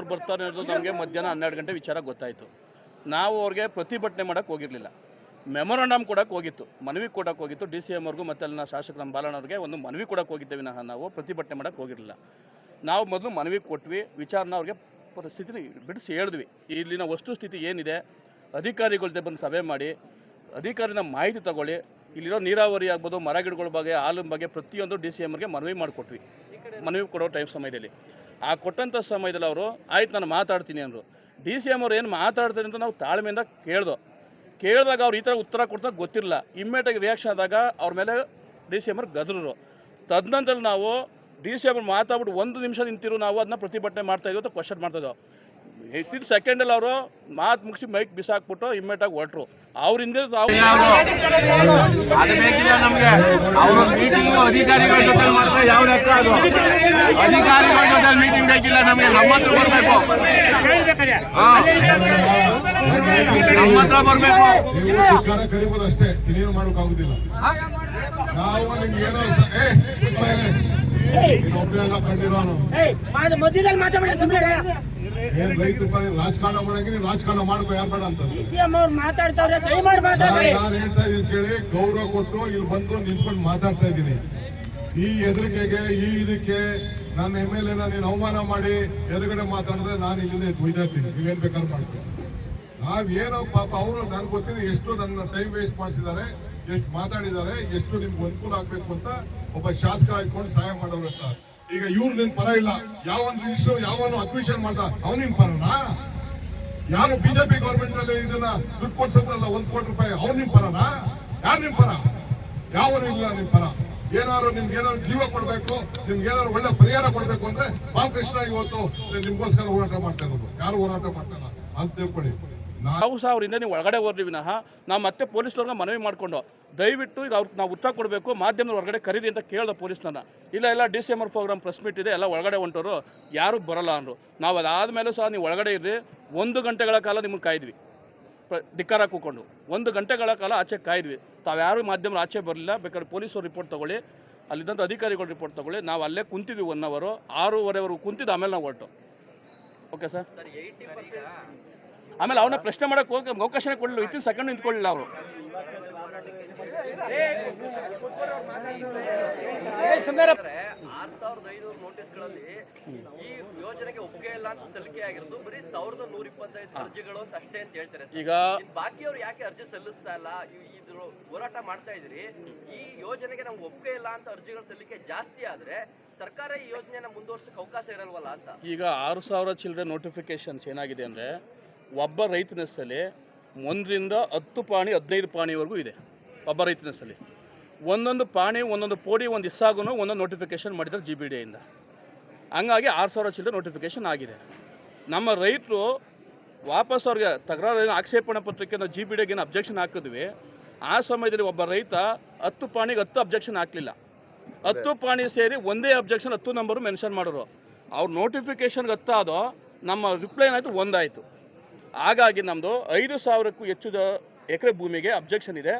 ಅವ್ರು ಬರ್ತಾರೆ ಅನ್ನೋದು ನಮಗೆ ಮಧ್ಯಾಹ್ನ ಹನ್ನೆರಡು ಗಂಟೆ ವಿಚಾರ ಗೊತ್ತಾಯಿತು. ನಾವು ಅವ್ರಿಗೆ ಪ್ರತಿಭಟನೆ ಮಾಡೋಕ್ಕೆ ಹೋಗಿರಲಿಲ್ಲ. ಮೆಮೊರಾಂಡಮ್ ಕೊಡೋಕೆ ಹೋಗಿತ್ತು. ಮನವಿ ಕೊಡಕ್ಕೆ ಹೋಗಿತ್ತು. ಡಿ ಸಿ ಎಂ ಅವ್ರಿಗೂ ಮತ್ತೆ ಅಲ್ಲಿನ ಶಾಸಕ ನಮ್ಮ ಬಾಲಣ್ಣವ್ರಿಗೆ ಒಂದು ಮನವಿ ಕೊಡೋಕ್ಕೆ ಹೋಗಿದ್ದೆ ವಿನಃ ನಾವು. ಪ್ರತಿಭಟನೆ ಮಾಡೋಕ್ಕೆ ಹೋಗಿರಲಿಲ್ಲ. ನಾವು ಮೊದಲು ಮನವಿ ಕೊಟ್ವಿ. ವಿಚಾರನ ಅವ್ರಿಗೆ ಪರಿಸ್ಥಿತಿ ಬಿಡಿಸಿ ಹೇಳಿದ್ವಿ. ಇಲ್ಲಿನ ವಸ್ತುಸ್ಥಿತಿ ಏನಿದೆ? ಅಧಿಕಾರಿಗಳ ಬಂದು ಸಭೆ ಮಾಡಿ, ಅಧಿಕಾರಿನ ಮಾಹಿತಿ ತಗೊಳ್ಳಿ. ಇಲ್ಲಿರೋ ನೀರಾವರಿ ಆಗ್ಬೋದು ಮರ ಗಿಡಗಳ ಬಗ್ಗೆ, ಹಾಲಿನ ಬಗ್ಗೆ ಪ್ರತಿಯೊಂದು ಡಿ ಸಿ ಎಮ್ಗೆ ಮನವಿ ಮಾಡಿಕೊಟ್ವಿ. ಮನವಿ ಕೊಡೋ ಟೈಮ್ ಸಮಯದಲ್ಲಿ. ಆ ಕೊಟ್ಟಂಥ ಸಮಯದಲ್ಲಿ ಅವರು, ಆಯ್ತು ನಾನು ಮಾತಾಡ್ತೀನಿ ಅಂದರು. ಡಿ ಸಿ ಎಂ ಅವ್ರು ಏನು ಮಾತಾಡ್ತಾರೆ ಅಂತ ನಾವು ತಾಳ್ಮೆಯಿಂದ ಕೇಳ್ದೋ. ಕೇಳಿದಾಗ ಅವ್ರು ಈ ಥರ ಉತ್ತರ ಕೊಡ್ತಾ ಗೊತ್ತಿರಲಿಲ್ಲ. ಇಮ್ಮಿಡಿಯೇಟಾಗಿ ರಿಯಾಕ್ಷನ್ ಆದಾಗ ಅವ್ರ ಮೇಲೆ ಡಿ ಸಿ ಎಂ ಅವ್ರು ಗದ್ರರು. ತದನಂತರ ನಾವು ಡಿ ಸಿ ಎಂ ಮಾತಾಡ್ಬಿಟ್ಟು ಒಂದು ನಿಮಿಷ ನಿಂತಿರು ನಾವು ಅದನ್ನ ಪ್ರತಿಭಟನೆ ಮಾಡ್ತಾ ಇದ್ವಿ ಅಂತ ಕ್ವಶನ್ ಮಾಡ್ತಾ ಇತ್ತಿನ ಸೆಕೆಂಡಲ್ಲಿ ಅವರು ಮಾತು ಮುಗಿಸಿ ಮೈಕ್ ಬಿಸಾಕ್ಬಿಟ್ಟು ಇಮ್ಮಿಡಿಯೇಟಾಗಿ ಆಗಿ ಹೊಟ್ರು ಅವ್ರ ಹಿಂದೆ ಬೇಕಿಲ್ಲ ನಮ್ಗೆ. ಅವರು ಮೀಟಿಂಗ್ ಅಧಿಕಾರಿಗಳ ಜೊತೆ ಮಾಡಿದ್ರೆ ಯಾವ ಲೆಕ್ಕ ಅದು? ಅಧಿಕಾರಿಗಳ ಜೊತೆ ಮೀಟಿಂಗ್ ಬೇಕಿಲ್ಲ ನಮಗೆ ನಮ್ಮ ಹತ್ರ ಬರ್ಬೇಕು. ಹಾ. ನಮ್ಮ ಹತ್ರ ಬರ್ಬೇಕು. ಕರಿಬೋದು ಅಷ್ಟೇ ಮಾಡೋಕ್ಕಾಗುದಿಲ್ಲ ನಾವು ನಿಮ್ಗೆ ಏನೋ ಕಂಡಿರೋನು ಮಧ್ಯದಲ್ಲಿ ಮಾತಾಡಿ ಏನ್ ರೈತ ರಾಜಕಾರಣ ಮಾಡಂಗೆ ನೀನು ರಾಜಕಾರಣ ಮಾಡ್ಕೋ ಯಾರು ಬೇಡ ಅಂತ ಸಿಎಂ ಅವ್ರು ಮಾತಾಡ್ತಾವ್ರೆ ದಯಮಾಡಿ ಮಾತಾಡಿ ನಾನು ಹೇಳ್ತಾ ಕೇಳಿ ಗೌರವ ಕೊಟ್ಟು ಇಲ್ಲಿ ಬಂದು ನಿಂತ್ಕೊಂಡು ಮಾತಾಡ್ತಾ ಇದ್ದೀನಿ ಈ ಎದುರಿಕೆಗೆ ಈ ಇದಕ್ಕೆ ನನ್ನ ಎಂ ಎಲ್ ಎನ ನೀನು ಅವಮಾನ ಮಾಡಿ ಎದುರುಗಡೆ ಮಾತಾಡಿದ್ರೆ ನಾನು ಇಲ್ಲಿಂದ ಎದ್ದು ಒಯ್ದಾಡ್ತೀನಿ ನೀವೇನ್ ಬೇಕಾದ್ರೂ ಮಾಡ್ತೀನಿ ನಾವ್ ಏನೋ ಪಾಪ ಅವರು ನನ್ಗೆ ಗೊತ್ತಿದೆ ಎಷ್ಟು ನನ್ನ ಟೈಮ್ ವೇಸ್ಟ್ ಮಾಡಿಸಿದ್ದಾರೆ ಎಷ್ಟು ಮಾತಾಡಿದ್ದಾರೆ ಎಷ್ಟು ನಿಮ್ಗೆ ಅನುಕೂಲ ಆಗ್ಬೇಕು ಅಂತ ಒಬ್ಬ ಶಾಸಕ ಆಯ್ಕೊಂಡು ಸಹಾಯ ಮಾಡೋರು ಅಂತ ಈಗ ಇವ್ರು ನಿನ್ ಪರ ಇಲ್ಲ. ಯಾವೊಂದು ಇಷ್ಟು ಯಾವನು ಅಡ್ಮಿಷನ್ ಮಾಡ್ದ, ಅವನಿನ್ ಪರನಾ? ಯಾರು ಬಿಜೆಪಿ ಗೌರ್ಮೆಂಟ್ನಲ್ಲಿ ಇದನ್ನ ದುಡ್ಡು ಕೊಡ್ಸಲ್ಲ ಒಂದ್ ಕೋಟಿ ರೂಪಾಯಿ ಅವ್ರು ನಿಮ್ ಪರನಾ? ಯಾರು ನಿಮ್ ಪರ? ಯಾವನು ಇಲ್ಲ ನಿಮ್ ಪರ. ಏನಾದ್ರು ನಿಮ್ಗೆ ಏನಾದ್ರು ಜೀವ ಕೊಡ್ಬೇಕು, ನಿಮ್ಗೆ ಏನಾದ್ರು ಒಳ್ಳೆ ಪರಿಹಾರ ಕೊಡ್ಬೇಕು ಅಂದ್ರೆ ಬಾಲಕೃಷ್ಣ ಇವತ್ತು ನಿಮ್ಗೋಸ್ಕರ ಹೋರಾಟ ಮಾಡ್ತಾ ಇರೋದು. ಯಾರು ಹೋರಾಟ ಮಾಡ್ತಾರ ಅಂತ ತಿಳ್ಕೊಳ್ಳಿ ನಾವು ಸಹ ಅವರಿಂದ ನೀವು ಒಳಗಡೆ ಹೋದ್ರಿ ವಿನಃ ನಾವು ಮತ್ತೆ ಪೊಲೀಸ್ನವ್ರನ್ನ ಮನವಿ ಮಾಡಿಕೊಂಡು, ದಯವಿಟ್ಟು ಈಗ ಅವ್ರಿಗೆ ನಾವು ಉತ್ತರ ಕೊಡಬೇಕು ಮಾಧ್ಯಮದ ಹೊರಗಡೆ ಕರೀರಿ ಅಂತ ಕೇಳ್ದೆ ಪೊಲೀಸ್ನನ್ನ ಇಲ್ಲ ಎಲ್ಲ D C M R program press meet ಇದೆ, ಎಲ್ಲ ಒಳಗಡೆ ಹೊಂಟೋರು, ಯಾರೂ ಬರಲ್ಲ ಅಂದರು. ನಾವು ಅದಾದಮೇಲೆ ಸಹ ನೀವು ಒಳಗಡೆ ಇರ್ರಿ, ಒಂದು ಗಂಟೆಗಳ ಕಾಲ ನಿಮ್ಗೆ ಕಾಯ್ದ್ವಿ. ಧಿಕ್ಕಾರ ಕೂಕೊಂಡು, ಒಂದು ಗಂಟೆಗಳ ಕಾಲ ಆಚೆ ಕಾಯ್ದ್ವಿ. ತಾವ್ಯಾರು ಮಾಧ್ಯಮರು ಆಚೆ ಬರಲಿಲ್ಲ, ಬೇಕಾದ್ರೆ ಪೊಲೀಸರು ರಿಪೋರ್ಟ್ ತೊಗೊಳ್ಳಿ ಅಲ್ಲಿದ್ದಂಥ ಅಧಿಕಾರಿಗಳು ರಿಪೋರ್ಟ್ ತೊಗೊಳ್ಳಿ, ನಾವು ಅಲ್ಲೇ ಕುಂತಿದ್ವಿ ಒನ್ ಅವರು ಆರೂವರೆವರೆಗೂ ಕುಂತಿದ್ದು ಆಮೇಲೆ ನಾವು ಹೊರಟು. ಓಕೆ ಸರ್ ಆಮೇಲೆ ಅವನ ಪ್ರಶ್ನೆ ಮಾಡಕ್ಕೆ ಹೋಗಿ ಅವಕಾಶ ಕೊಡಲಿಲ್ಲ. ಇತ್ತಿನ ಸೆಕೆಂಡ್ ನಿಂತ್ಕೊಳ್ಳಿಲ್ಲ ಅವರು. ಆರ್ ಸಾವಿರದ ಐನೂರು ನೋಟಿಸ್ಗಳಲ್ಲಿ ಈ ಯೋಜನೆಗೆ ಒಪ್ಪಿಗೆ ಇಲ್ಲ ಅಂತ ಸಲ್ಲಿಕೆ ಆಗಿರೋದು ಬರೀ ಸಾವಿರದ ನೂರ ಇಪ್ಪತ್ತೈದು ಅರ್ಜಿಗಳು ಅಂತ ಅಷ್ಟೇ ಅಂತ ಹೇಳ್ತಾರೆ ಈಗ ಬಾಕಿಯವ್ರು ಯಾಕೆ ಅರ್ಜಿ ಸಲ್ಲಿಸ್ತಾ ಇಲ್ಲ? ಇದ್ರ ಹೋರಾಟ ಮಾಡ್ತಾ ಇದ್ರಿ ಈ ಯೋಜನೆಗೆ ನಮ್ಗೆ ಒಪ್ಪಿಗೆ ಇಲ್ಲ ಅಂತ ಅರ್ಜಿಗಳು ಸಲ್ಲಿಕೆ ಜಾಸ್ತಿ ಆದ್ರೆ ಸರ್ಕಾರ ಈ ಯೋಜನೆನ ಮುಂದುವರ್ಸಕ್ಕೆ ಅವಕಾಶ ಇರಲ್ವಲ್ಲ ಅಂತ. ಈಗ ಆರು ಸಾವಿರ ಚಿಲ್ಲರೆ ನೋಟಿಫಿಕೇಶನ್ಸ್ ಏನಾಗಿದೆ ಅಂದರೆ ಒಬ್ಬ ರೈತನ ಸಲ ಒಂದರಿಂದ ಹತ್ತು ಪಾಣಿ, ಹದಿನೈದು ಪಾಣಿವರೆಗೂ ಇದೆ ಒಬ್ಬ ರೈತನ ಸಲ ಒಂದೊಂದು ಪಾಣಿ, ಒಂದೊಂದು ಪೋಡಿ, ಒಂದು ಇಸ್ಸಾಗೂ ಒಂದೊಂದು ನೋಟಿಫಿಕೇಶನ್ ಮಾಡಿದ್ದಾರೆ ಜಿ ಬಿ ಡಿಯಿಂದ ಹಂಗಾಗಿ ಆರು ಸಾವಿರ ಚಿಲ್ಲರೆ ನೋಟಿಫಿಕೇಶನ್ ಆಗಿದೆ. ನಮ್ಮ ರೈತರು ವಾಪಸ್ ಅವ್ರಿಗೆ ತಕರಾರು ಆಕ್ಷೇಪಣಾ ಪತ್ರಕ್ಕೆ ನಾವು ಜಿ ಬಿ ಡಿಗೆ ಏನು ಅಬ್ಜೆಕ್ಷನ್ ಹಾಕಿದ್ವಿ, ಆ ಸಮಯದಲ್ಲಿ ಒಬ್ಬ ರೈತ ಹತ್ತು ಪಾಣಿಗೆ ಹತ್ತು ಅಬ್ಜೆಕ್ಷನ್ ಹಾಕಲಿಲ್ಲ. ಹತ್ತು ಪಾಣಿ ಸೇರಿ ಒಂದೇ ಅಬ್ಜೆಕ್ಷನ್ ಹತ್ತು ನಂಬರು ಮೆನ್ಷನ್ ಮಾಡೋರು ಅವ್ರ ನೋಟಿಫಿಕೇಷನ್ಗೆ ಹತ್ತಾದೋ ನಮ್ಮ ರಿಪ್ಲೈ ಏನಾಯಿತು? ಒಂದಾಯಿತು. ಹಾಗಾಗಿ ನಮ್ಮದು ಐದು ಸಾವಿರಕ್ಕೂ ಹೆಚ್ಚು ಎಕರೆ ಭೂಮಿಗೆ ಅಬ್ಜೆಕ್ಷನ್ ಇದೆ.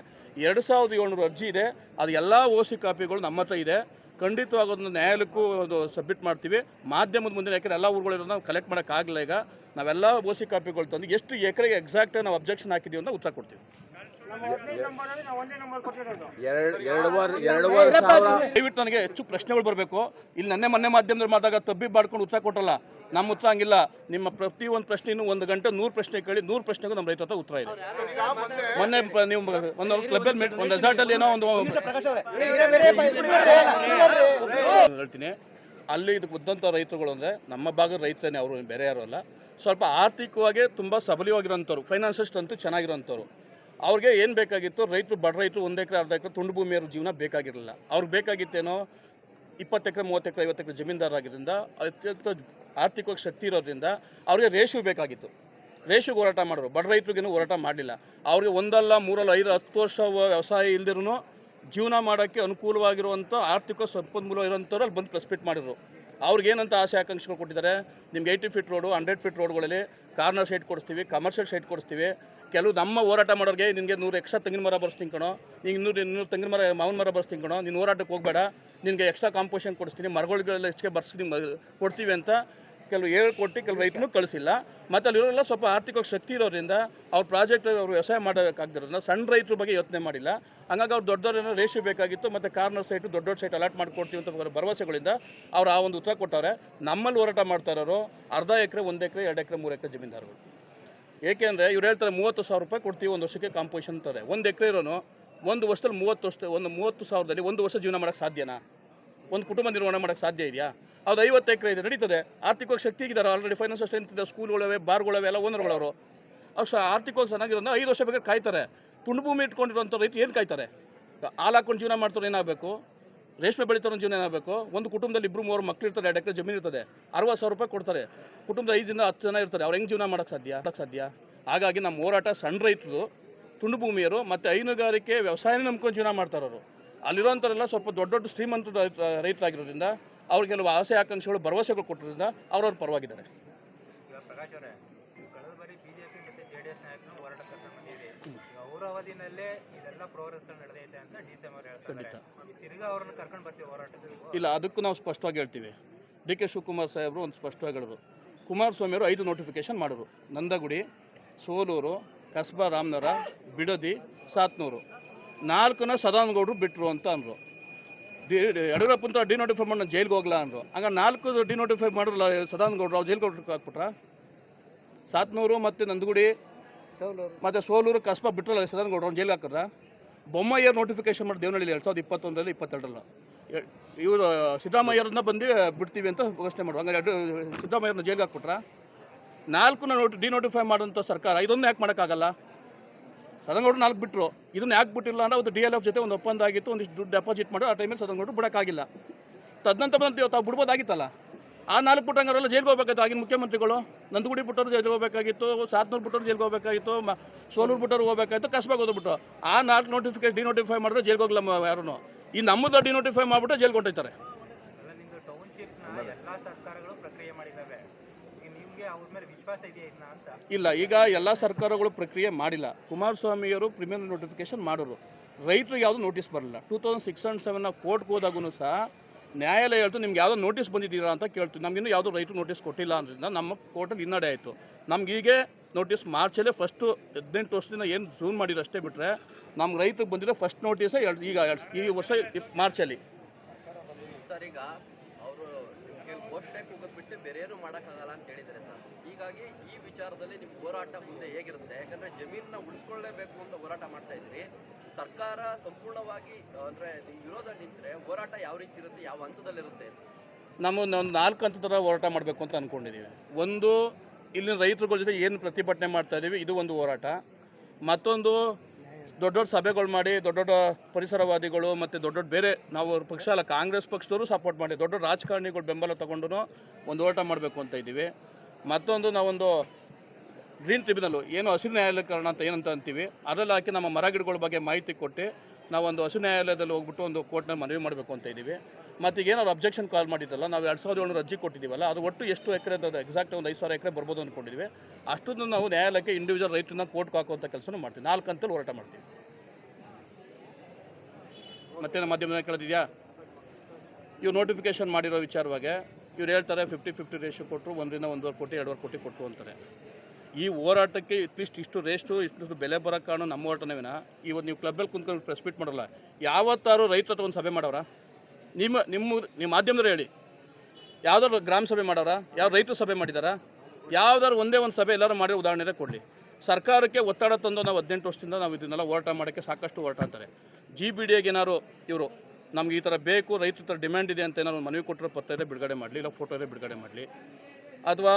ಎರಡು ಸಾವಿರದ ಏಳ್ನೂರು ಅರ್ಜಿ ಇದೆ. ಅದು ಎಲ್ಲ ಓ ಸಿ ಕಾಪಿಗಳು ನಮ್ಮ ಹತ್ರ ಇದೆ. ಖಂಡಿತವಾಗಿ ಅದನ್ನು ನ್ಯಾಯಾಲಯಕ್ಕೂ ಅದು ಸಬ್ಮಿಟ್ ಮಾಡ್ತೀವಿ. ಮಾಧ್ಯಮದ ಮುಂದೆ ಯಾಕಂದ್ರೆ ಎಲ್ಲ ಊರುಗಳಿರೋದು ನಾವು ಕಲೆಕ್ಟ್ ಮಾಡೋಕ್ಕಾಗಲ್ಲ ಈಗ. ನಾವೆಲ್ಲ ಓ ಸಿ ಕಾಪಿಗಳು ತಂದು ಎಷ್ಟು ಎಕರೆಗೆ ಎಕ್ಸಾಕ್ಟಾಗಿ ನಾವು ಅಬ್ಜೆಕ್ಷನ್ ಹಾಕಿದ್ದೀವಿ ಅಂತ ಉತ್ತರ ಕೊಡ್ತೀವಿ. ದಯವಿಟ್ಟು ನನಗೆ ಹೆಚ್ಚು ಪ್ರಶ್ನೆಗಳು ಬರಬೇಕು ಇಲ್ಲಿ ನನ್ನೆ ಮೊನ್ನೆ ಮಾಧ್ಯಮದಲ್ಲಿ ಮಾತಾಗ ತಬ್ಬಿ ಬಾಡ್ಕೊಂಡು ಉತ್ತರ ಕೊಟ್ಟಲ್ಲ ನಮ್ಮ ಉತ್ತರ ಹಂಗಿಲ್ಲ ನಿಮ್ಮ ಪ್ರತಿ ಒಂದು ಪ್ರಶ್ನೆನೂ ಒಂದು ಗಂಟೆ ನೂರು ಪ್ರಶ್ನೆ ಕೇಳಿ ನೂರು ಪ್ರಶ್ನೆಗೂ ನಮ್ಮ ರೈತ ಹತ್ರ ಉತ್ತರ ಇದೆ ಮೊನ್ನೆ ನೀವು ಒಂದು ಕ್ಲಬ್ಬಲ್ಲಿ ಮೀಟ್ ಒಂದು ರೆಸಾರ್ಟಲ್ಲಿ ಏನೋ ಒಂದು ಹೇಳ್ತೀನಿ ಅಲ್ಲಿ ಇದಕ್ಕೆ ಉದ್ದಂಥ ರೈತರುಗಳು ಅಂದರೆ ನಮ್ಮ ಭಾಗದ ರೈತರೇ ಅವರು ಬೇರೆ ಯಾರು ಅಲ್ಲ ಸ್ವಲ್ಪ ಆರ್ಥಿಕವಾಗಿ ತುಂಬ ಸಬಲವಾಗಿರೋಂಥವ್ರು ಫೈನಾನ್ಸಿಸ್ಟ್ ಅಂತೂ ಚೆನ್ನಾಗಿರೋಂಥವ್ರು ಅವ್ರಿಗೆ ಏನು ಬೇಕಾಗಿತ್ತು? ರೈತರು, ಬಡ ರೈತರು ಒಂದು ಎಕರೆ, ಅರ್ಧ ಎಕರೆ ತುಂಡು ಭೂಮಿಯವ್ರ ಜೀವನ ಬೇಕಾಗಿರಲಿಲ್ಲ. ಅವ್ರಿಗೆ ಬೇಕಾಗಿತ್ತೇನೋ ಇಪ್ಪತ್ತು ಎಕರೆ, ಮೂವತ್ತು ಎಕರೆ, ಐವತ್ತು ಎಕರೆ ಜಮೀನ್ದಾರಾಗಿದ್ದರಿಂದ ಅತ್ಯಂತ ಆರ್ಥಿಕವಾಗಿ ಶಕ್ತಿ ಇರೋದ್ರಿಂದ ಅವ್ರಿಗೆ ರೇಷು ಬೇಕಾಗಿತ್ತು. ರೇಷಿಗೆ ಹೋರಾಟ ಮಾಡೋರು ಬಡ ರೈತರಿಗೇನು ಹೋರಾಟ ಮಾಡಲಿಲ್ಲ. ಅವ್ರಿಗೆ ಒಂದಲ್ಲ, ಮೂರಲ್ಲ, ಐದು, ಹತ್ತು ವರ್ಷ ವ್ಯವಸಾಯ ಇಲ್ದಿರೂ ಜೀವನ ಮಾಡೋಕ್ಕೆ ಅನುಕೂಲವಾಗಿರುವಂಥ ಆರ್ಥಿಕ ಸಂಪನ್ಮೂಲ ಇರೋಂಥವ್ರು ಅಲ್ಲಿ ಬಂದು ಪ್ರಸ್ಪೆಕ್ಟ್ ಮಾಡಿದ್ರು. ಅವ್ರಿಗೆ ಏನಂತ ಆಸೆ, ಆಕಾಂಕ್ಷೆಗಳು ಕೊಟ್ಟಿದ್ದಾರೆ? ನಿಮ್ಗೆ eighty feet road, hundred feet ರೋಡ್ಗಳಲ್ಲಿ corner site ಕೊಡಿಸ್ತೀವಿ, ಕಮರ್ಷಿಯಲ್ ಸೈಟ್ ಕೊಡಿಸ್ತೀವಿ. ಕೆಲವು ನಮ್ಮ ಹೋರಾಟ ಮಾಡೋರಿಗೆ ನಿನಗೆ ನೂರು ಎಕ್ಸ್ಟ್ರಾ ತೆಂಗಿನ ಮರ ಬರ್ಸ್ತೀನಿ ಕಣೋ. ನೀನು ಇನ್ನೂರು ಇನ್ನೂರು ತೆಂಗಿನ ಮರ, ಮಾವಿನ ಮರ ಬರ್ಸ್ತೀನಿ ಕಣೋ. ನೀನು ಹೋರಾಟಕ್ಕೆ ಹೋಗಬೇಡ. ನಿನಗೆ ಎಕ್ಸ್ಟ್ರಾ ಕಾಂಪೋಷನ್ ಕೊಡಿಸ್ತೀನಿ. ಮರಗಳಿಗೆಲ್ಲ ಹೆಚ್ಚಿಗೆ ಬರ್ಸ್ತೀನಿ ಕೊಡ್ತೀವಿ ಅಂತ ಕೆಲವು ಹೇಳ್ಕೊಟ್ಟು ಕೆಲವು ರೈತನು ಕಳಿಸಿಲ್ಲ. ಮತ್ತು ಅಲ್ಲಿರೋರೆಲ್ಲ ಸ್ವಲ್ಪ ಆರ್ಥಿಕವಾಗಿ ಶಕ್ತಿ ಇರೋದ್ರಿಂದ ಅವ್ರ ಪ್ರಾಜೆಕ್ಟ್ ಅವರು ವ್ಯವಸಾಯ ಮಾಡೋಕ್ಕಾಗ್ದಿರೋದ್ರಿಂದ ಸಣ್ಣ ರೈತರ ಬಗ್ಗೆ ಯೋಚನೆ ಮಾಡಿಲ್ಲ. ಹಂಗಾಗಿ ಅವ್ರು ದೊಡ್ಡ ರೇಷು ಬೇಕಾಗಿತ್ತು ಮತ್ತು ಕಾರ್ನರ್ ಸೈಟು ದೊಡ್ಡ ದೊಡ್ಡ ಸೈಟ್ ಅಲಾಟ್ ಮಾಡಿಕೊಡ್ತೀವಿ ಅಂತ ಭರವಸೆಗಳಿಂದ ಅವ್ರು ಆ ಒಂದು ಉತ್ತರ ಕೊಟ್ಟವ್ರೆ. ನಮ್ಮಲ್ಲಿ ಹೋರಾಟ ಮಾಡ್ತಾ ಇರೋರು ಅರ್ಧ ಎಕರೆ, ಒಂದು ಎಕರೆ, ಎರಡು ಎಕರೆ, ಮೂರು ಎಕರೆ ಜಮೀನ್ದಾರರು ಏಕೆಂದರೆ ಇವ್ರು ಹೇಳ್ತಾರೆ ಮೂವತ್ತು ಸಾವಿರ ರೂಪಾಯಿ ಕೊಡ್ತೀವಿ ಒಂದು ವರ್ಷಕ್ಕೆ ಕಾಂಪೋಸಿಷನ್ ಅಂತಾರೆ ಒಂದು ಎಕರೆ ಇರೋನು, ಒಂದು ವರ್ಷದಲ್ಲಿ ಮೂವತ್ತು ವರ್ಷ, ಒಂದು ಮೂವತ್ತು ಸಾವಿರದಲ್ಲಿ ಒಂದು ವರ್ಷ ಜೀವನ ಮಾಡೋಕ್ಕೆ ಸಾಧ್ಯನಾ? ಒಂದು ಕುಟುಂಬ ನಿರ್ವಹಣೆ ಮಾಡೋಕ್ಕೆ ಸಾಧ್ಯ ಇದೆಯಾ? ಅದು ಐವತ್ತು ಎಕರೆ ಇದೆ, ನಡೀತದೆ. ಆರ್ಥಿಕವಾಗಿ ಶಕ್ತಿ ಇದ್ದಾರೆ ಆಲ್ರೆಡಿ ಫೈನಾನ್ಸ್ ಸ್ಟ್ರೆಂತ್ ಇದೆ ಸ್ಕೂಲ್ಗಳವೆ ಬಾರ್ಗಳವೆ ಎಲ್ಲ ಓನರ್ಗಳವರು ಅವ್ರು ಸಹ ಆರ್ಥಿಕವಾಗಿ ಚೆನ್ನಾಗಿರೋದು ಐದು ವರ್ಷ ಬೇಕಾದ್ರೆ ಕಾಯ್ತಾರೆ. ತುಂಡು ಭೂಮಿ ಇಟ್ಕೊಂಡಿರೋಂಥ ರೈತ ಏನು ಕಾಯ್ತಾರೆ? ಹಾಲು ಹಾಕ್ಕೊಂಡು ಜೀವನ ಮಾಡ್ತಾರೆ ಏನಾಗಬೇಕು? ರೇಷ್ಮೆ ಬೆಳೀತಾರೋ ಜೀವನ ಏನಾಗಬೇಕು? ಒಂದು ಕುಟುಂಬದಲ್ಲಿ ಇಬ್ಬರು ಮೂವರು ಮಕ್ಕಳು ಇರ್ತಾರೆ ಎರಡು ಎಕರೆ ಜಮೀನು ಇರ್ತದೆ, ಅರವತ್ತು ಸಾವಿರ ರೂಪಾಯಿ ಕೊಡ್ತಾರೆ. ಕುಟುಂಬದ ಐದರಿಂದ ಹತ್ತು ಜನ ಇರ್ತಾರೆ ಅವ್ರು ಹೆಂಗೆ ಜೀವನ ಮಾಡೋಕ್ಕೆ ಸಾಧ್ಯ ಮಾಡೋಕ್ಕೆ ಸಾಧ್ಯ? ಹಾಗಾಗಿ ನಮ್ಮ ಹೋರಾಟ ಸಣ್ಣ ರೈತರು ತುಂಡು ಭೂಮಿಯರು ಮತ್ತು ಹೈನುಗಾರಿಕೆ ವ್ಯವಸಾಯನೇ ನಂಬ್ಕೊಂಡು ಜೀವನ ಮಾಡ್ತಾರವರು ಅಲ್ಲಿರೋಂಥವರೆಲ್ಲ ಸ್ವಲ್ಪ ದೊಡ್ಡ ದೊಡ್ಡ ಶ್ರೀಮಂತ ರೈತರಾಗಿರೋದ್ರಿಂದ ಅವ್ರಿಗೆ ಕೆಲವು ಆಸೆ, ಆಕಾಂಕ್ಷೆಗಳು, ಭರವಸೆಗಳು ಕೊಟ್ಟಿರೋದ್ರಿಂದ ಅವ್ರವ್ರ ಪರವಾಗಿದ್ದಾರೆ. ಅವಧಿನಲ್ಲೇ ಇದೆಲ್ಲ ಪ್ರೋಗ್ರೆಸ್ ನಡೆದೈತೆ ಅಂತ ಡಿ ಸಿ ಎಂ ಅವ್ರು ಹೇಳ್ತಾರೆ. ಖಂಡಿತ. ಈ ತಿರ್ಗಾ ಅವ್ರನ್ನ ಕರ್ಕೊಂಡು ಬರ್ತೀವಿ ಇಲ್ಲ ಅದಕ್ಕೂ ನಾವು ಸ್ಪಷ್ಟವಾಗಿ ಹೇಳ್ತೀವಿ. ಡಿ ಕೆ ಶಿವಕುಮಾರ್ ಸಾಹೇಬರು ಒಂದು ಸ್ಪಷ್ಟವಾಗಿ ಹೇಳಿದ್ರು ಕುಮಾರಸ್ವಾಮಿಯವರು ಐದು ನೋಟಿಫಿಕೇಶನ್ ಮಾಡಿದ್ರು. ನಂದಗುಡಿ ಸೋಲೂರು ಕಸ್ಬಾ ರಾಮನಗರ ಬಿಡದಿ ಸಾತ್ನೂರು. ನಾಲ್ಕನ ಸದಾನಗೌಡರು ಬಿಟ್ಟರು ಅಂತ ಅಂದರು. ಡಿ ಯಡಿಯೂರಪ್ಪ ಅಂತ ಡಿನೋಟಿಫೈ ಮಾಡಿ ನಾನು ಜೈಲಿಗೆ ಹೋಗ್ಲಾ ಅಂದರು. ಹಂಗ ನಾಲ್ಕು ಡಿನೋಟಿಫೈ ಮಾಡಿರಲ್ಲ ಸದಾನಗೌಡರು ಅವ್ರು ಜೈಲಿಗೆ ಹಾಕ್ಬಿಟ್ರಾ ಸಾತ್ನೂರು ಮತ್ತು ನಂದಗುಡಿ ಮತ್ತು ಸೋಲೂರು, ಕಸ್ಬಾ ಬಿಟ್ರಲ್ಲ ಸದಾನಗೌಡರು ಅವ್ರು ಜೈಲಿಗೆ ಹಾಕಿದ್ರ ಬೊಮ್ಮಯ್ಯ ನೋಟಿಫಿಕೇಶನ್ ಮಾಡಿ ದೇವನಹಳ್ಳಿ ಎರಡು ಸಾವಿರದ ಇಪ್ಪತ್ತೊಂದರಲ್ಲಿ ಇಪ್ಪತ್ತೆರಡರಲ್ಲಿ. ಇವರು ಸಿದ್ದರಾಮಯ್ಯರನ್ನ ಬಂದು ಬಿಡ್ತೀವಿ ಅಂತ ಘೋಷಣೆ ಮಾಡುವ. ಹಂಗಾರೆ ಸಿದ್ದರಾಮಯ್ಯರನ್ನ ಜೈಲಿಗೆ ಹಾಕ್ಬಿಟ್ರ? ನಾಲ್ಕನ್ನ ನೋಟಿ ಡಿನೋಟಿಫೈ ಮಾಡುವಂಥ ಸರ್ಕಾರ ಇದೊಂದು ಯಾಕೆ ಮಾಡೋಕ್ಕಾಗಲ್ಲ? ಸದನಗೌಡರು ನಾಲ್ಕು ಬಿಟ್ಟರು ಇದನ್ನು ಯಾಕೆ ಬಿಟ್ಟಿಲ್ಲ ಅಂದ್ರೆ ಒಂದು ಡಿ ಎಲ್ ಎಫ್ ಜೊತೆ ಒಂದು ಒಪ್ಪಂದ ಆಗಿತ್ತು, ಒಂದಿಷ್ಟು ದುಡ್ಡು ಡೆಪಾಸಿಟ್ ಮಾಡಿ, ಆ ಟೈಮಲ್ಲಿ ಸದನಗೌಡರು ಬಿಡೋಕ್ಕಾಗಿಲ್ಲ. ತದನಂತರ ಬಂದು ತಾವು ಬಿಡ್ಬೋದಾಗಿತ್ತಲ್ಲ? ಆ ನಾಲ್ಕು ಪುಟ್ಟಂಗರೆಲ್ಲ ಜೈಲಿಗೆ ಹೋಗ್ಬೇಕಾಯ್ತು. ಆಗಿನ ಮುಖ್ಯಮಂತ್ರಿಗಳು ನಂದಗುಡಿ ಪುಟ್ಟರು ಜೈಲಿಗೆ ಹೋಗಬೇಕಾಗಿತ್ತು ಸಾತ್ನೂರು ಪುಟ್ಟರು ಜೈಲಿಗೆ ಹೋಗ್ಬೇಕಾಗಿತ್ತು ಮ ಸೋಲೂರು ಪುಟ್ಟರು ಹೋಗ್ಬೇಕಾಗಿತ್ತು ಕಸ್ಬಾಗ ಹೋಗ್ಬಿಟ್ಟು ಆ ನಾಲ್ಕು ನೋಟಿಫಿಕೇಶನ್ ಡಿನೋಟಿಫೈ ಮಾಡಿದ್ರೆ ಜೈಲಿಗೆ ಹೋಗ್ಲಮ್ಮ ಯಾರೂ ಈ ನಮ್ಮದು ಡಿನೋಟಿಫೈ ಮಾಡಿಬಿಟ್ಟು ಜೈಲಿಗೆ ಹೊಂಟೈತಾರೆ ಇಲ್ಲ ಈಗ ಎಲ್ಲ ಸರ್ಕಾರಗಳು ಪ್ರಕ್ರಿಯೆ ಮಾಡಿಲ್ಲ. ಕುಮಾರಸ್ವಾಮಿಯವರು ಪ್ರಿಮಿಯರ್ ನೋಟಿಫಿಕೇಶನ್ ಮಾಡೋರು. ರೈತರಿಗೆ ಯಾವುದು ನೋಟಿಸ್ ಬರಲಿಲ್ಲ. Two thousand six and seven ಕೋರ್ಟ್ಗೆ ಹೋದಾಗೂ ಸಹ ನ್ಯಾಯಾಲಯ ಹೇಳ್ತು, ನಿಮ್ಗೆ ಯಾವುದೋ ನೋಟಿಸ್ ಬಂದಿದ್ದೀರಾ ಅಂತ ಕೇಳ್ತೀವಿ ನಮಗಿನ್ನೂ ಯಾವುದೋ ರೈಟು ನೋಟಿಸ್ ಕೊಟ್ಟಿಲ್ಲ ಅಂದ್ರಿಂದ ನಮ್ಮ ಕೋರ್ಟಲ್ಲಿ ಹಿನ್ನಡೆ ಆಯಿತು. ನಮ್ಗೆ ಹೀಗೆ ನೋಟಿಸ್ ಮಾರ್ಚಲ್ಲೇ ಫಸ್ಟು ಹದಿನೆಂಟು ವರ್ಷದಿಂದ ಏನು ಜೂನ್ ಮಾಡಿರೋ ಅಷ್ಟೇ ಬಿಟ್ಟರೆ ನಮ್ಗೆ ರೈತರಿಗೆ ಬಂದಿರೋ ಫಸ್ಟ್ ನೋಟಿಸೇ ಈಗ ಈ ವರ್ಷ ಮಾರ್ಚಲ್ಲಿ ಘೋಷಣೆ ಕೂಗೋದು ಬಿಟ್ಟು ಬೇರೆ ಏನು ಮಾಡೋಕ್ಕಾಗಲ್ಲ ಅಂತ ಹೇಳಿದ್ದಾರೆ ಸರ್. ಹೀಗಾಗಿ ಈ ವಿಚಾರದಲ್ಲಿ ನಿಮ್ಮ ಹೋರಾಟ ಮುಂದೆ ಹೇಗಿರುತ್ತೆ? ಯಾಕಂದ್ರೆ ಜಮೀನನ್ನ ಉಳಿಸ್ಕೊಳ್ಳೇಬೇಕು ಅಂತ ಹೋರಾಟ ಮಾಡ್ತಾ ಇದ್ರಿ ಸರ್ಕಾರ ಸಂಪೂರ್ಣವಾಗಿ, ಅಂದ್ರೆ ನಿಮ್ ವಿರೋಧ ನಿಂತರೆ ಹೋರಾಟ ಯಾವ ರೀತಿ ಇರುತ್ತೆ, ಯಾವ ಹಂತದಲ್ಲಿರುತ್ತೆ? ನಾವು ಒಂದು ನಾಲ್ಕು ಹಂತದ ಹೋರಾಟ ಮಾಡಬೇಕು ಅಂತ ಅಂದ್ಕೊಂಡಿದ್ದೀವಿ ಒಂದು, ಇಲ್ಲಿನ ರೈತರುಗಳ ಜೊತೆ ಏನು ಪ್ರತಿಭಟನೆ ಮಾಡ್ತಾ ಇದ್ದೀವಿ ಇದು ಒಂದು ಹೋರಾಟ. ಮತ್ತೊಂದು ದೊಡ್ಡ ದೊಡ್ಡ ಸಭೆಗಳು ಮಾಡಿ, ದೊಡ್ಡ ದೊಡ್ಡ ಪರಿಸರವಾದಿಗಳು ಮತ್ತು ದೊಡ್ಡ ದೊಡ್ಡ ಬೇರೆ ನಾವು ಪಕ್ಷ ಅಲ್ಲ ಕಾಂಗ್ರೆಸ್ ಪಕ್ಷದವರು ಸಪೋರ್ಟ್ ಮಾಡಿ, ದೊಡ್ಡ ದೊಡ್ಡ ರಾಜಕಾರಣಿಗಳು ಬೆಂಬಲ ತಗೊಂಡು ಒಂದು ಓಟ ಮಾಡಬೇಕು ಅಂತ ಇದ್ದೀವಿ. ಮತ್ತೊಂದು ನಾವೊಂದು ಗ್ರೀನ್ ಟ್ರಿಬ್ಯುನಲ್ಲು ಏನು ಹಸಿರು ನ್ಯಾಯಾಲಯಕರಣ ಅಂತ ಏನಂತ ಅಂತೀವಿ, ಅದರಲ್ಲಿ ಹಾಕಿ ನಮ್ಮ ಮರ ಗಿಡಗಳ ಬಗ್ಗೆ ಮಾಹಿತಿ ಕೊಟ್ಟು ನಾವೊಂದು ಹಸು ನ್ಯಾಯಾಲಯದಲ್ಲಿ ಹೋಗ್ಬಿಟ್ಟು ಒಂದು ಕೋರ್ಟ್ನಲ್ಲಿ ಮನವಿ ಮಾಡಬೇಕು ಅಂತ ಇದ್ದೀವಿ. ಮತ್ತೆ ಈಗ ಏನಾದ್ರು ಅಬ್ಜೆಕ್ಷನ್ ಕಾಲ್ ಮಾಡಿದ್ದಲ್ಲ, ನಾವು ಎರಡು ಸಾವಿರದ ಏಳ್ನೂರು ಅರ್ಜಿ ಕೊಟ್ಟಿದ್ದೀವಲ್ಲ, ಅದು ಒಟ್ಟು ಎಷ್ಟು ಎಕರೆ ಎಕ್ಸಾಕ್ಟ್ ಒಂದು ಐದು ಸಾವಿರ ಎಕರೆ ಬರ್ಬೋದು ಅಂದ್ಕೊಂಡಿದ್ದೀವಿ ಅಷ್ಟನ್ನು ನಾವು ನ್ಯಾಯಾಲಯಕ್ಕೆ ಇಂಡಿವಿಜುವಲ್ ರೈತರನ್ನ ಕೋರ್ಟ್ಗೆ ಹಾಕುವಂಥ ಕೆಲಸನೂ ಮಾಡ್ತೀವಿ. ನಾಲ್ಕು ಹಂತಲ್ಲಿ ಹೋರಾಟ ಮಾಡ್ತೀವಿ. ಮತ್ತೇನು ಮಾಧ್ಯಮ ಕೇಳೋದಿದೆಯಾ ಇವು ನೋಟಿಫಿಕೇಶನ್ ಮಾಡಿರೋ ವಿಚಾರವಾಗಿ ಇವ್ರು ಹೇಳ್ತಾರೆ ಫಿಫ್ಟಿ ಫಿಫ್ಟಿ ರೇಷನ್ ಕೊಟ್ಟರು ಒಂದರಿಂದ ಒಂದೂವರೆ ಕೋಟಿ, ಎರಡುವರೆ ಕೋಟಿ ಕೊಟ್ಟು ಅಂತಾರೆ. ಈ ಹೋರಾಟಕ್ಕೆ ಅಟ್ಲೀಸ್ಟ್ ಇಷ್ಟು ರೇಷ್ಟು ಇಷ್ಟು ಬೆಲೆ ಬರೋ ಕಾರಣ ನಮ್ಮ ಹೋರಾಟನೇ ವಿನ. ಇವತ್ತು ನೀವು ಕ್ಲಬ್ಬಲ್ಲಿ ಕುಂತ್ಕೊಂಡು ಪ್ರೆಸ್ ಮೀಟ್ ಮಾಡಲ್ಲ. ಯಾವತ್ತಾರು ರೈತರ ಹತ್ರ ಒಂದು ಸಭೆ ಮಾಡೋರ? ನಿಮ್ಮ ನಿಮ್ಮ ನಿಮ್ಮ ಮಾಧ್ಯಮದವ್ರು ಹೇಳಿ. ಯಾವ್ದಾದ್ರು ಗ್ರಾಮ ಸಭೆ ಮಾಡೋರಾ? ಯಾವ ರೈತರ ಸಭೆ ಮಾಡಿದಾರ? ಯಾವ್ದಾದ್ರು ಒಂದೇ ಒಂದು ಸಭೆ ಎಲ್ಲರೂ ಮಾಡಿರೋ ಉದಾಹರಣೆ ಕೊಡಲಿ. ಸರ್ಕಾರಕ್ಕೆ ಒತ್ತಡ ತಂದು ನಾವು ಹದಿನೆಂಟು ವರ್ಷದಿಂದ ನಾವು ಇದನ್ನೆಲ್ಲ ಹೋರಾಟ ಮಾಡೋಕ್ಕೆ ಸಾಕಷ್ಟು ಹೋರಾಟ ಅಂತಾರೆ. ಜಿ ಬಿ ಡಿ ಏನಾದ್ರು ಇವರು, ನಮ್ಗೆ ಈ ಥರ ಬೇಕು, ರೈತರ ಥರ ಡಿಮ್ಯಾಂಡ್ ಇದೆ ಅಂತ ಏನಾದ್ರು ಮನವಿ ಕೊಟ್ಟರೆ ಪತ್ರ ಬಿಡುಗಡೆ ಮಾಡಲಿ, ಇಲ್ಲ ಫೋಟೋ ಇದೆ ಬಿಡುಗಡೆ ಮಾಡಲಿ. ಅಥವಾ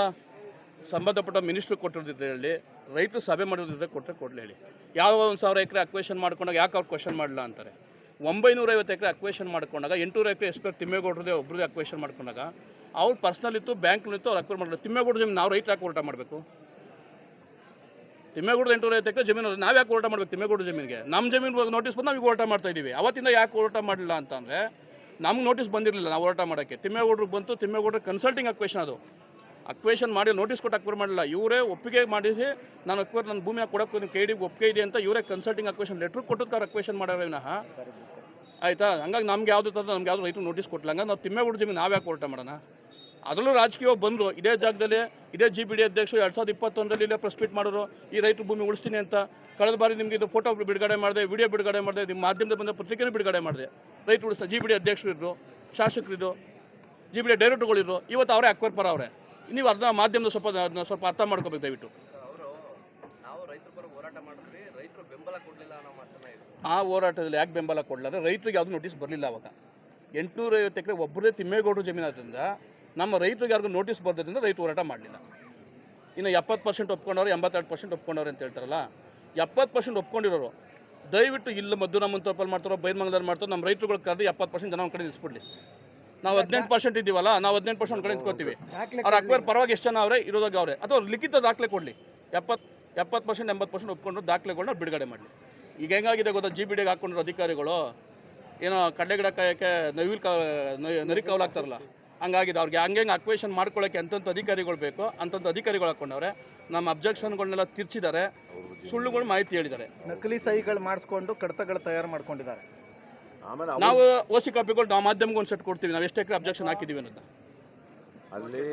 ಸಂಬಂಧಪಟ್ಟ ಮಿನಿಸ್ಟ್ರು ಕೊಟ್ಟಿರೋದಿದ್ರೆ ಹೇಳಿ, ರೈತರು ಸಭೆ ಮಾಡಿರೋದಿದ್ರೆ ಕೊಟ್ಟರೆ ಕೊಡಲಿ ಹೇಳಿ. ಯಾವ ಒಂದು ಸಾವಿರ ಎಕರೆ ಅಕ್ವೇಷನ್ ಮಾಡ್ಕೊಂಡಾಗ ಯಾಕೆ ಅವ್ರು ಕ್ವಶನ್ ಮಾಡಲ್ಲ ಅಂತಾರೆ? ಒಂಬೈನೂರ ಐವತ್ತು ಎಕರೆ ಅಕ್ವೇಷನ್ ಮಾಡ್ಕೊಂಡಾಗ ಎಂಟೂರು ಎಕರೆ ಎಸ್ ಪಿ ತಿಮ್ಮೇಗೌಡರದೇ ಒಬ್ಬರದೇ ಅಕ್ವೇಷನ್ ಮಾಡ್ಕೊಂಡಾಗ, ಅವ್ರು ಪರ್ಸ್ನಲ್ ಇತ್ತು ಬ್ಯಾಂಕ್ ಇತ್ತು, ಅವ್ರು ಅಕ್ವೇರ್ ಮಾಡಿದ್ರು ತಿಮ್ಮೇಗೌಡ ಜಮೀನು ನಾವು ರೈತ ಯಾಕೆ ಹೋರಾಟ ಮಾಡಬೇಕು? ತಿಮ್ಮೇಗೌಡ ಎಂಟುನೂರ ಐವತ್ತು ಎಕರೆ ಜಮೀನು ನಾವು ಯಾಕೆ ಹೋರಾಟ ಮಾಡಬೇಕು ತಿಮ್ಮೇಗೌಡ ಜಮೀನಿಗೆ? ನಮ್ಮ ಜಮೀನು ನೋಟಿಸ್ ಬಂದು ನಾವು ಹೋರಾಟ ಮಾಡ್ತಾ ಇದ್ದೀವಿ ಅವತ್ತಿಂದ ಯಾಕೆ ಹೋರಾಟ ಮಾಡಲಿಲ್ಲ ಅಂತಂದರೆ ನಮ್ಗೆ ನೋಟಿಸ್ ಬಂದಿರಲಿಲ್ಲ ನಾವು ಹೋರಾಟ ಮಾಡೋಕ್ಕೆ. ತಿಮ್ಮೇಗೌಡ್ರಿಗೆ ಬಂತು ತಿಮ್ಮೇಗೌಡ್ರಿಗೆ ಕನ್ಸಲ್ಟಿಂಗ್ ಅಕ್ವೇಷನ್ ಅದು. ಅಕ್ವೇಷನ್ ಮಾಡಿ ನೋಟಿಸ್ ಕೊಟ್ಟು ಅಕ್ವೇರ್ ಮಾಡಲಿಲ್ಲ ಇವರೇ ಒಪ್ಪಿಗೆ ಮಾಡಿಸಿ, ನಾನು ಅಕ್ವೇರ್ ನನ್ನ ಭೂಮಿ ಕೊಡೋಕ್ಕೆ ನಿಮ್ಮ ಕೆ ಒಪ್ಪಿಗೆ ಇದೆ ಅಂತ ಇವರೇ ಕನ್ಸಲ್ಟಿಂಗ್ ಅಕ್ವೇಷನ್ ಲೆಟ್ರ್ ಕೊಟ್ಟದಕ್ಕೆ ಅಕ್ವೇಷನ್ ಮಾಡ್ಯಾರ ವಿನಃ. ಆಯಿತಾ? ಹಂಗಾಗಿ ನಮ್ಗೆ ಯಾವುದು ತಂದ್ರೆ ನಮ್ಗೆ ಯಾವುದು ರೈತರು ನೋಟಿಸ್ ಕೊಟ್ಟಿಲ್ಲ. ಹಂಗಾಗಿ ನಾವು ತಿಮ್ಮೇಗೌಡ ಜಮೀನು ನಾವು ಯಾಕೆ ಹೋರಾಟ ಮಾಡೋಣ? ಅದರಲ್ಲೂ ರಾಜಕೀಯ ಬಂದರು. ಇದೇ ಜಾಗದಲ್ಲಿ, ಇದೇ ಜಿ ಬಿ ಡಿ ಅಧ್ಯಕ್ಷರು ಎರಡು ಸಾವಿರದ ಇಪ್ಪತ್ತೊಂದರಲ್ಲಿ ಇಲ್ಲೇ ಪ್ರೆಸ್ ಮೀಟ್ ಮಾಡಿದ್ರು. ಈ ರೈತರು ಭೂಮಿ ಉಳಿಸ್ತೀನಿ ಅಂತ. ಕಳೆದ ಬಾರಿ ನಿಮಗೆ ಇದು ಫೋಟೋ ಬಿಡುಗಡೆ ಮಾಡಿದೆ ವಿಡಿಯೋ ಬಿಡುಗಡೆ ಮಾಡಿದೆ ನಿಮ್ಮ ಮಾಧ್ಯಮದ ಬಂದ ಪತ್ರಿಕೆನೂ ಬಿಡುಗಡೆ ಮಾಡಿದೆ. ರೈತರು ಉಳಿಸ್ತಾ ಜಿ ಬಿ ಡಿ ಅಧ್ಯಕ್ಷರು ಇದ್ದರು ಶಾಸಕರಿದ್ದರು ಜಿ ಬಿ ಡಿ ಡೈರೆಕ್ಟರ್ಗಳಿದ್ರು ಇವತ್ತು ಅವರೇ ಅಕ್ವರ್ ಪರ ಅವರೇ. ನೀವು ಅರ್ಧ ಮಾಧ್ಯಮದ ಸ್ವಲ್ಪ ಅದನ್ನ ಸ್ವಲ್ಪ ಅರ್ಥ ಮಾಡ್ಕೋಬೇಕು ದಯವಿಟ್ಟು. ಆ ಹೋರಾಟದಲ್ಲಿ ಯಾಕೆ ಬೆಂಬಲ ಕೊಡಲಾರೆ? ರೈತರಿಗೆ ಯಾವುದು ನೋಟಿಸ್ ಬರಲಿಲ್ಲ ಅವಾಗ. ಎಂಟುನೂರ ಐವತ್ತು ಎಕರೆ ಒಬ್ಬರದೇ ತಿಮ್ಮೇಗೌಡರು ಜಮೀನಾದ್ರಿಂದ ನಮ್ಮ ರೈತರಿಗೆ ಯಾರಿಗೂ ನೋಟಿಸ್ ಬರೋದ್ರಿಂದ ರೈತ ಹೋರಾಟ ಮಾಡಲಿಲ್ಲ. ಇನ್ನು ಎಪ್ಪತ್ತು ಪರ್ಸೆಂಟ್ ಒಪ್ಕೊಂಡವ್ರು ಎಂಬತ್ತೆರಡು ಪರ್ಸೆಂಟ್ ಒಪ್ಕೊಂಡವ್ರು ಅಂತ ಹೇಳ್ತಾರಲ್ಲ ಎಪ್ಪತ್ತು ಪರ್ಸೆಂಟ್ ಒಪ್ಕೊಂಡಿರೋರು ದಯವಿಟ್ಟು ಇಲ್ಲಿ ಮದ್ದು ನಮ್ಮ ತೋಪಲ್ಲಿ ಮಾಡ್ತಾರೋ ಬೈರ್ಮಂಗಲದಲ್ಲಿ ಮಾಡ್ತಾರೋ ನಮ್ಮ ರೈತರುಗಳು ಕರೆದು ಎಪ್ಪತ್ತು ಪರ್ಸೆಂಟ್ ಜನ ಒಂದು ಕಡೆ ನಿಲ್ಲಿಸ್ಬಿಡ್ಲಿ ನಾವು ಹದಿನೆಂಟು ಪರ್ಸೆಂಟ್ ಇದ್ದೀವಲ್ಲ ನಾವು ಹದಿನೆಂಟು ಪರ್ಸೆಂಟ್ ಕಡೆ ನಿಂತ್ಕೋತೀವಿ ಅವ್ರು ಅಕ್ಬರ್ ಪರವಾಗಿ ಎಷ್ಟು ಜನ ಅವರೇ? ಇರೋದಾಗ ಅವರೇ. ಅಥವಾ ಅವ್ರು ಲಿಖಿತ ದಾಖಲೆ ಕೊಡಲಿ. ಎಪ್ಪತ್ತು ಎಪ್ಪತ್ತು ಪರ್ಸೆಂಟ್ ಎಂಬತ್ತು ಪರ್ಸೆಂಟ್ ಒಪ್ಕೊಂಡು ದಾಖಲೆಗಳನ್ನ ಬಿಡುಗಡೆ ಮಾಡಲಿ. ಈಗ ಹೆಂಗಾಗಿದೆ ಗೊತ್ತಾ? ಜಿ ಬಿ ಡಿಗೆ ಹಾಕೊಂಡಿರೋ ಅಧಿಕಾರಿಗಳು ಏನೋ ಕಡ್ಲೆ ಗಿಡ ಕಾಯಕ್ಕೆ ನವಿಲ್ ಕ ನರಿ ಕಾವಲಾಗ್ತಾರಲ್ಲ ಹಂಗಾಗಿದೆ. ಅವ್ರಿಗೆ ಹಂಗೆ ಹೆಂಗೆ ಅಕ್ವೇಷನ್ ಮಾಡ್ಕೊಳ್ಳೋಕ್ಕೆ ಎಂತೆಂಥ ಅಧಿಕಾರಿಗಳು ಬೇಕೋ ಅಂತಂಥ ಅಧಿಕಾರಿಗಳು ಹಾಕ್ಕೊಂಡವ್ರೆ. ನಮ್ಮ ಅಬ್ಜೆಕ್ಷನ್ಗಳನ್ನೆಲ್ಲ ತಿರ್ಚಿದ್ದಾರೆ ಸುಳ್ಳುಗಳು ಮಾಹಿತಿ ಹೇಳಿದ್ದಾರೆ. ನಕಲಿ ಸಹಿಗಳು ಮಾಡಿಸ್ಕೊಂಡು ಕಡತಗಳು ತಯಾರು ಮಾಡ್ಕೊಂಡಿದ್ದಾರೆ. ನಾವು ಓಸಿ ಕಾಪಿಗಳು ನಾವು ಮಾಧ್ಯಮಕ್ಕೆ ಒಂದು ಸೆಟ್ ಕೊಡ್ತೀವಿ. ನಾವು ಎಷ್ಟು ಎಕರೆ ಅಬ್ಜೆಕ್ಷನ್ ಹಾಕಿದ್ದೀವಿ ಅನ್ನೋದನ್ನ. ಅಲ್ಲಿ